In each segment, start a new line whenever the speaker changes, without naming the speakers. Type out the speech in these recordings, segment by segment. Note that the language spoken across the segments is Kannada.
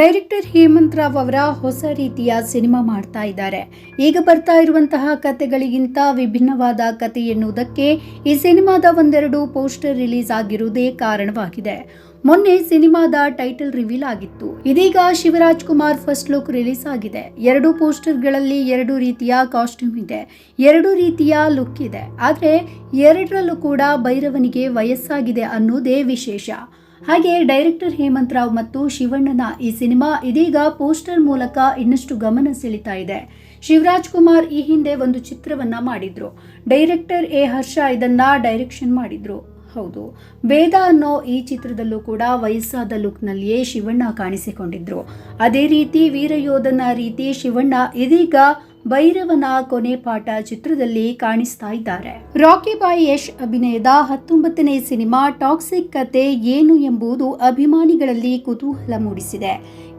ಡೈರೆಕ್ಟರ್ ಹೇಮಂತ್ ರಾವ್ ಅವರ ಹೊಸ ರೀತಿಯ ಸಿನಿಮಾ ಮಾಡ್ತಾ ಇದ್ದಾರೆ. ಈಗ ಬರ್ತಾ ಇರುವಂತಹ ಕತೆಗಳಿಗಿಂತ ವಿಭಿನ್ನವಾದ ಕತೆ ಎನ್ನುವುದಕ್ಕೆ ಈ ಸಿನಿಮಾದ ಒಂದೆರಡು ಪೋಸ್ಟರ್ ರಿಲೀಸ್ ಆಗಿರುವುದೇ ಕಾರಣವಾಗಿದೆ. ಮೊನ್ನೆ ಸಿನಿಮಾದ ಟೈಟಲ್ ರಿವೀಲ್ ಆಗಿತ್ತು. ಇದೀಗ Shivaraj Kumar first look release ಆಗಿದೆ. ಎರಡು ಪೋಸ್ಟರ್ಗಳಲ್ಲಿ ಎರಡು ರೀತಿಯ ಕಾಸ್ಟ್ಯೂಮ್ ಇದೆ. ಎರಡು ರೀತಿಯ ಲುಕ್ ಇದೆ. ಆದರೆ ಎರಡರಲ್ಲೂ ಕೂಡ ಭೈರವನಿಗೆ ವಯಸ್ಸಾಗಿದೆ ಅನ್ನೋದೇ ವಿಶೇಷ. ಹಾಗೆ ಡೈರೆಕ್ಟರ್ ಹೇಮಂತ್ ರಾವ್ ಮತ್ತು ಶಿವಣ್ಣನ ಈ ಸಿನಿಮಾ ಇದೀಗ ಪೋಸ್ಟರ್ ಮೂಲಕ ಇನ್ನಷ್ಟು ಗಮನ ಸೆಳೀತಾ ಇದೆ. ಶಿವರಾಜ್ ಕುಮಾರ್ ಈ ಹಿಂದೆ ಒಂದು ಚಿತ್ರವನ್ನ ಮಾಡಿದ್ರು. ಡೈರೆಕ್ಟರ್ ಎ ಹರ್ಷ ಇದನ್ನ ಡೈರೆಕ್ಷನ್ ಮಾಡಿದ್ರು. ಹೌದು, ವೇದ ಅನ್ನೋ ಈ ಚಿತ್ರದಲ್ಲೂ ಕೂಡ ವಯಸ್ಸಾದ ಲುಕ್ನಲ್ಲಿಯೇ ಶಿವಣ್ಣ ಕಾಣಿಸಿಕೊಂಡಿದ್ರು. ಅದೇ ರೀತಿ ವೀರಯೋಧನ ರೀತಿ ಶಿವಣ್ಣ ಇದೀಗ ಭೈರವನ ಕೊನೆ ಪಾಠ ಚಿತ್ರದಲ್ಲಿ ಕಾಣಿಸ್ತಾ ಇದ್ದಾರೆ. ರಾಕಿ ಬಾಯ್ ಯಶ್ ಅಭಿನಯದ ಹತ್ತೊಂಬತ್ತನೇ ಸಿನಿಮಾ ಟಾಕ್ಸಿಕ್ ಕತೆ ಏನು ಎಂಬುದು ಅಭಿಮಾನಿಗಳಲ್ಲಿ ಕುತೂಹಲ ಮೂಡಿಸಿದೆ.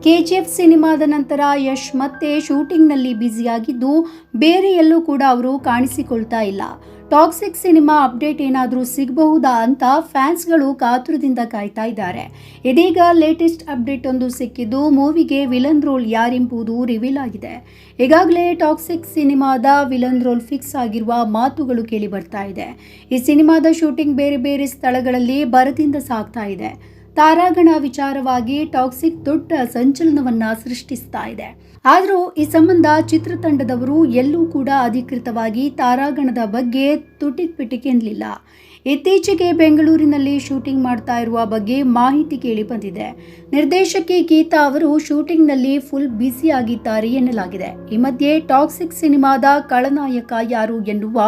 ಕೆಜಿಎಫ್ ಸಿನಿಮಾದ ನಂತರ ಯಶ್ ಮತ್ತೆ ಶೂಟಿಂಗ್ನಲ್ಲಿ ಬ್ಯುಸಿಯಾಗಿದ್ದು ಬೇರೆ ಎಲ್ಲೂ ಕೂಡ ಅವರು ಕಾಣಿಸಿಕೊಳ್ತಾ ಇಲ್ಲ. ಟಾಕ್ಸಿಕ್ ಸಿನಿಮಾ ಅಪ್ಡೇಟ್ ಏನಾದರೂ ಸಿಗಬಹುದಾ ಅಂತ ಫ್ಯಾನ್ಸ್ಗಳು ಕಾತುರದಿಂದ ಕಾಯ್ತಾ ಇದ್ದಾರೆ. ಇದೀಗ ಲೇಟೆಸ್ಟ್ ಅಪ್ಡೇಟ್ ಒಂದು ಸಿಕ್ಕಿದ್ದು ಮೂವಿಗೆ ವಿಲನ್ ರೋಲ್ ಯಾರೆಂಬುದು ರಿವೀಲ್ ಆಗಿದೆ. ಈಗಾಗಲೇ ಟಾಕ್ಸಿಕ್ ಸಿನಿಮಾದ ವಿಲನ್ ರೋಲ್ ಫಿಕ್ಸ್ ಆಗಿರುವ ಮಾತುಗಳು ಕೇಳಿ ಬರ್ತಾ ಇದೆ. ಈ ಸಿನಿಮಾದ ಶೂಟಿಂಗ್ ಬೇರೆ ಬೇರೆ ಸ್ಥಳಗಳಲ್ಲಿ ಬರದಿಂದ ಸಾಗ್ತಾ ಇದೆ. ತಾರಾಗಣ ವಿಚಾರವಾಗಿ ಟಾಕ್ಸಿಕ್ ದೊಡ್ಡ ಸಂಚಲನವನ್ನ ಸೃಷ್ಟಿಸ್ತಾ ಇದೆ. ಆದರೂ ಈ ಸಂಬಂಧ ಚಿತ್ರತಂಡದವರು ಎಲ್ಲೂ ಕೂಡ ಅಧಿಕೃತವಾಗಿ ತಾರಾಗಣದ ಬಗ್ಗೆ ತುಟಿಕ್ ಪಿಟಿಕ್ ಎನ್ನಲಿಲ್ಲ. ಇತ್ತೀಚೆಗೆ ಬೆಂಗಳೂರಿನಲ್ಲಿ ಶೂಟಿಂಗ್ ಮಾಡ್ತಾ ಇರುವ ಬಗ್ಗೆ ಮಾಹಿತಿ ಕೇಳಿ ಬಂದಿದೆ. ನಿರ್ದೇಶಕಿ ಗೀತಾ ಅವರು ಶೂಟಿಂಗ್ನಲ್ಲಿ ಫುಲ್ ಬ್ಯುಸಿ ಆಗಿದ್ದಾರೆ ಎನ್ನಲಾಗಿದೆ. ಈ ಮಧ್ಯೆ ಟಾಕ್ಸಿಕ್ ಸಿನಿಮಾದ ಖಳನಾಯಕ ಯಾರು ಎನ್ನುವ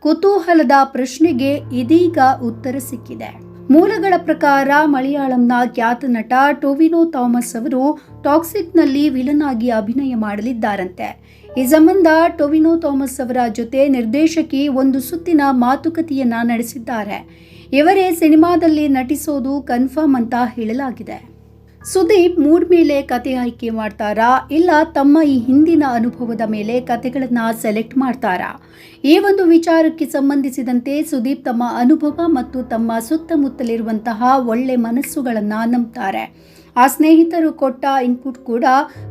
ಕುತೂಹಲದ ಪ್ರಶ್ನೆಗೆ ಇದೀಗ ಉತ್ತರ ಸಿಕ್ಕಿದೆ. ಮೂಲಗಳ ಪ್ರಕಾರ ಮಲಯಾಳಂನ ಖ್ಯಾತ ನಟ ಟೊವಿನೋ ಥಾಮಸ್ ಅವರು ಟಾಕ್ಸಿಕ್ನಲ್ಲಿ ವಿಲನ್ ಆಗಿ ಅಭಿನಯ ಮಾಡಲಿದ್ದಾರಂತೆ. ಈ ಸಂಬಂಧ ಟೊವಿನೋ ಥಾಮಸ್ ಅವರ ಜೊತೆ ನಿರ್ದೇಶಕಿ ಒಂದು ಸುತ್ತಿನ ಮಾತುಕತೆಯನ್ನ ನಡೆಸಿದ್ದಾರೆ. ಇವರೇ ಸಿನಿಮಾದಲ್ಲಿ ನಟಿಸೋದು ಕನ್ಫರ್ಮ್ ಅಂತ ಹೇಳಲಾಗಿದೆ. ಸುದೀಪ್ ಮೂಡ್ ಮೇಲೆ ಕತೆ ಆಯ್ಕೆ ಮಾಡ್ತಾರಾ ಇಲ್ಲ ತಮ್ಮ ಈ ಹಿಂದಿನ ಅನುಭವದ ಮೇಲೆ ಕತೆಗಳನ್ನ ಸೆಲೆಕ್ಟ್ ಮಾಡ್ತಾರಾ? ಈ ಒಂದು ವಿಚಾರಕ್ಕೆ ಸಂಬಂಧಿಸಿದಂತೆ ಸುದೀಪ್ ತಮ್ಮ ಅನುಭವ ಮತ್ತು ತಮ್ಮ ಸುತ್ತಮುತ್ತಲಿರುವಂತಹ ಒಳ್ಳೆ ಮನಸ್ಸುಗಳನ್ನ ನಂಬ್ತಾರೆ. ಆ ಸ್ನೇಹಿತರು ಕೊಟ್ಟ ಇನ್ಪುಟ್ ಕೂಡ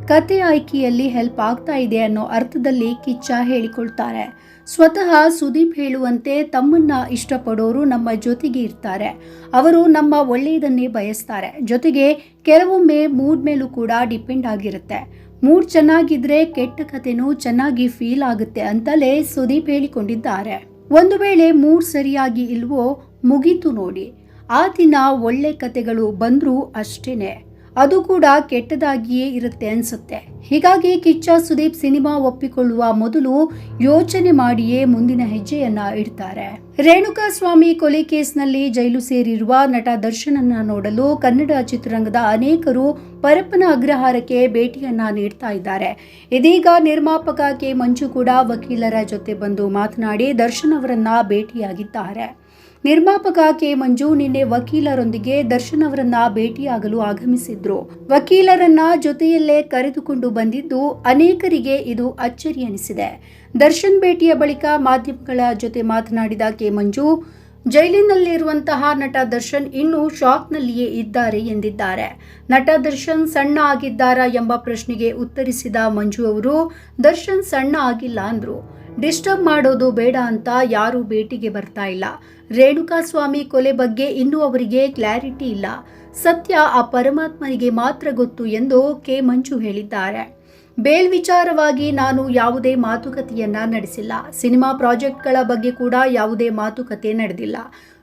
ಕತೆ ಆಯ್ಕೆಯಲ್ಲಿ ಹೆಲ್ಪ್ ಆಗ್ತಾ ಇದೆ ಅನ್ನೋ ಅರ್ಥದಲ್ಲಿ ಕಿಚ್ಚ ಹೇಳಿಕೊಳ್ತಾರೆ. ಸ್ವತಃ ಸುದೀಪ್ ಹೇಳುವಂತೆ ತಮ್ಮನ್ನ ಇಷ್ಟಪಡೋರು ನಮ್ಮ ಜೊತೆಗೆ ಇರ್ತಾರೆ. ಅವರು ನಮ್ಮ ಒಳ್ಳೆಯದನ್ನೇ ಬಯಸ್ತಾರೆ. ಜೊತೆಗೆ ಕೆಲವೊಮ್ಮೆ ಮೂಡ್ ಮೇಲೂ ಕೂಡ ಡಿಪೆಂಡ್ ಆಗಿರುತ್ತೆ. ಮೂಡ್ ಚೆನ್ನಾಗಿದ್ರೆ ಕೆಟ್ಟ ಕಥೆನೂ ಚೆನ್ನಾಗಿ ಫೀಲ್ ಆಗುತ್ತೆ ಅಂತಲೇ ಸುದೀಪ್ ಹೇಳಿಕೊಂಡಿದ್ದಾರೆ. ಒಂದು ವೇಳೆ ಮೂಡ್ ಸರಿಯಾಗಿ ಇಲ್ವೋ ಮುಗೀತು ನೋಡಿ. ಆ ದಿನ ಒಳ್ಳೆ ಕತೆಗಳು ಬಂದರೂ ಅಷ್ಟೇನೆ. ಅದು ಕೂಡ ಕೆಟ್ಟದಾಗಿಯೇ ಇರುತ್ತೆ ಅನಿಸುತ್ತೆ. ಹೀಗಾಗಿ ಕಿಚ್ಚ ಸುದೀಪ್ ಸಿನಿಮಾ ಒಪ್ಪಿಕೊಳ್ಳುವ ಮೊದಲು ಯೋಚನೆ ಮಾಡಿಯೇ ಮುಂದಿನ ಹೆಜ್ಜೆಯನ್ನ ಇಡ್ತಾರೆ. ರೇಣುಕಾ ಸ್ವಾಮಿ ಕೊಲೆ ಕೇಸ್ನಲ್ಲಿ ಜೈಲು ಸೇರಿರುವ ನಟ ದರ್ಶನನ್ನ ನೋಡಲು ಕನ್ನಡ ಚಿತ್ರರಂಗದ ಅನೇಕರು ಪರಪ್ಪನ ಅಗ್ರಹಾರಕ್ಕೆ ಭೇಟಿಯನ್ನ ನೀಡ್ತಾ ಇದ್ದಾರೆ. ಇದೀಗ ನಿರ್ಮಾಪಕ ಕೆ ಮಂಜು ಕೂಡ ವಕೀಲರ ಜೊತೆ ಬಂದು ಮಾತನಾಡಿ ದರ್ಶನ್ ಅವರನ್ನ ಭೇಟಿಯಾಗಿದ್ದಾರೆ. ನಿರ್ಮಾಪಕ ಕೆ. ಮಂಜು ನಿನ್ನೆ ವಕೀಲರೊಂದಿಗೆ ದರ್ಶನ್ ಅವರನ್ನ ಭೇಟಿಯಾಗಲು ಆಗಮಿಸಿದ್ರು. ವಕೀಲರನ್ನ ಜೊತೆಯಲ್ಲೇ ಕರೆದುಕೊಂಡು ಬಂದಿದ್ದು ಅನೇಕರಿಗೆ ಇದು ಅಚ್ಚರಿ ಅನಿಸಿದೆ ದರ್ಶನ್ ಭೇಟಿಯ ಬಳಿಕ ಮಾಧ್ಯಮಗಳ ಜೊತೆ ಮಾತನಾಡಿದ ಕೆ. ಮಂಜು, ಜೈಲಿನಲ್ಲಿರುವಂತಹ ನಟ ದರ್ಶನ್ ಇನ್ನೂ ಶಾಕ್ನಲ್ಲಿಯೇ ಇದ್ದಾರೆ ಎಂದಿದ್ದಾರೆ. ನಟ ದರ್ಶನ್ ಸಣ್ಣ ಆಗಿದ್ದಾರಾ ಎಂಬ ಪ್ರಶ್ನೆಗೆ ಉತ್ತರಿಸಿದ ಮಂಜು ಅವರು, ದರ್ಶನ್ ಸಣ್ಣ ಆಗಿಲ್ಲ ಅಂದ್ರು. ಡಿಸ್ಟರ್ಬ್ ಮಾಡೋದು ಬೇಡ ಅಂತ ಯಾರೂ ಭೇಟಿಗೆ ಬರ್ತಾ ಇಲ್ಲ. ರೇಣುಕಾ ಸ್ವಾಮಿ ಕೊಲೆ ಬಗ್ಗೆ ಇನ್ನೂ ಅವರಿಗೆ ಕ್ಲಾರಿಟಿ ಇಲ್ಲ. ಸತ್ಯ ಆ ಪರಮಾತ್ಮನಿಗೆ ಮಾತ್ರ ಗೊತ್ತು ಎಂದು ಕೆ. ಮಂಜು ಹೇಳಿದ್ದಾರೆ. ಬೇಲ್ ವಿಚಾರವಾಗಿ ನಾನು ಯಾವುದೇ ಮಾತುಕತೆಯನ್ನ ನಡೆಸಿಲ್ಲ. ಸಿನಿಮಾ ಪ್ರಾಜೆಕ್ಟ್ಗಳ ಬಗ್ಗೆ ಕೂಡ ಯಾವುದೇ ಮಾತುಕತೆ ನಡೆದಿಲ್ಲ.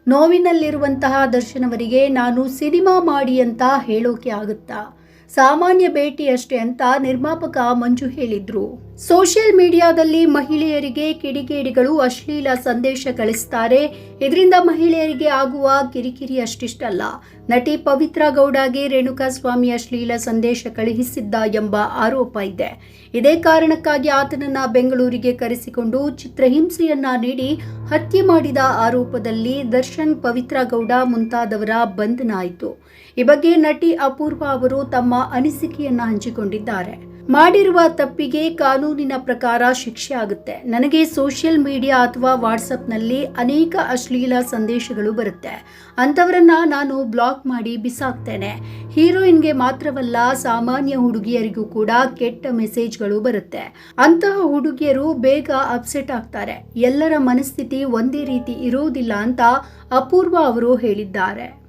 ನೋವಿನಲ್ಲಿರುವಂತಹ ದರ್ಶನವರಿಗೆ ನಾನು ಸಿನಿಮಾ ಮಾಡಿ ಅಂತ ಹೇಳೋಕೆ ಆಗುತ್ತಾ? ಸಾಮಾನ್ಯ ಭೇಟಿ ಅಷ್ಟೇ ಅಂತ ನಿರ್ಮಾಪಕ ಮಂಜು ಹೇಳಿದ್ರು. ಸೋಷಿಯಲ್ ಮೀಡಿಯಾದಲ್ಲಿ ಮಹಿಳೆಯರಿಗೆ ಕಿಡಿಗೇಡಿಗಳು ಅಶ್ಲೀಲ ಸಂದೇಶ ಕಳಿಸ್ತಾರೆ. ಇದರಿಂದ ಮಹಿಳೆಯರಿಗೆ ಆಗುವ ಕಿರಿಕಿರಿ ಅಷ್ಟಿಷ್ಟಲ್ಲ. ನಟಿ ಪವಿತ್ರ ಗೌಡಗೆ ರೇಣುಕಾ ಸ್ವಾಮಿ ಅಶ್ಲೀಲ ಸಂದೇಶ ಕಳುಹಿಸಿದ್ದ ಎಂಬ ಆರೋಪ ಇದೆ. ಇದೇ ಕಾರಣಕ್ಕಾಗಿ ಆತನನ್ನ ಬೆಂಗಳೂರಿಗೆ ಕರೆಸಿಕೊಂಡು ಚಿತ್ರಹಿಂಸೆಯನ್ನ ನೀಡಿ ಹತ್ಯೆ ಮಾಡಿದ ಆರೋಪದಲ್ಲಿ ದರ್ಶನ್ ಪವಿತ್ರ ಗೌಡ ಮುಂತಾದವರ ಬಂಧನ ಆಯಿತು. ಈ ಬಗ್ಗೆ ನಟಿ ಅಪೂರ್ವ ಅವರು ತಮ್ಮ ಅನಿಸಿಕೆಯನ್ನ ಹಂಚಿಕೊಂಡಿದ್ದಾರೆ. ಮಾಡಿರುವ ತಪ್ಪಿಗೆ ಕಾನೂನಿನ ಪ್ರಕಾರ ಶಿಕ್ಷೆ ಆಗುತ್ತೆ. ನನಗೆ ಸೋಷಿಯಲ್ ಮೀಡಿಯಾ ಅಥವಾ ವಾಟ್ಸಪ್ನಲ್ಲಿ ಅನೇಕ ಅಶ್ಲೀಲ ಸಂದೇಶಗಳು ಬರುತ್ತೆ. ಅಂಥವರನ್ನ ನಾನು ಬ್ಲಾಕ್ ಮಾಡಿ ಬಿಸಾಕ್ತೇನೆ. ಹೀರೋಯಿನ್ಗೆ ಮಾತ್ರವಲ್ಲ ಸಾಮಾನ್ಯ ಹುಡುಗಿಯರಿಗೂ ಕೂಡ ಕೆಟ್ಟ ಮೆಸೇಜ್ಗಳು ಬರುತ್ತೆ. ಅಂತಹ ಹುಡುಗಿಯರು ಬೇಗ ಅಪ್ಸೆಟ್ ಆಗ್ತಾರೆ. ಎಲ್ಲರ ಮನಸ್ಥಿತಿ ಒಂದೇ ರೀತಿ ಇರೋದಿಲ್ಲ ಅಂತ ಅಪೂರ್ವ ಅವರು ಹೇಳಿದ್ದಾರೆ.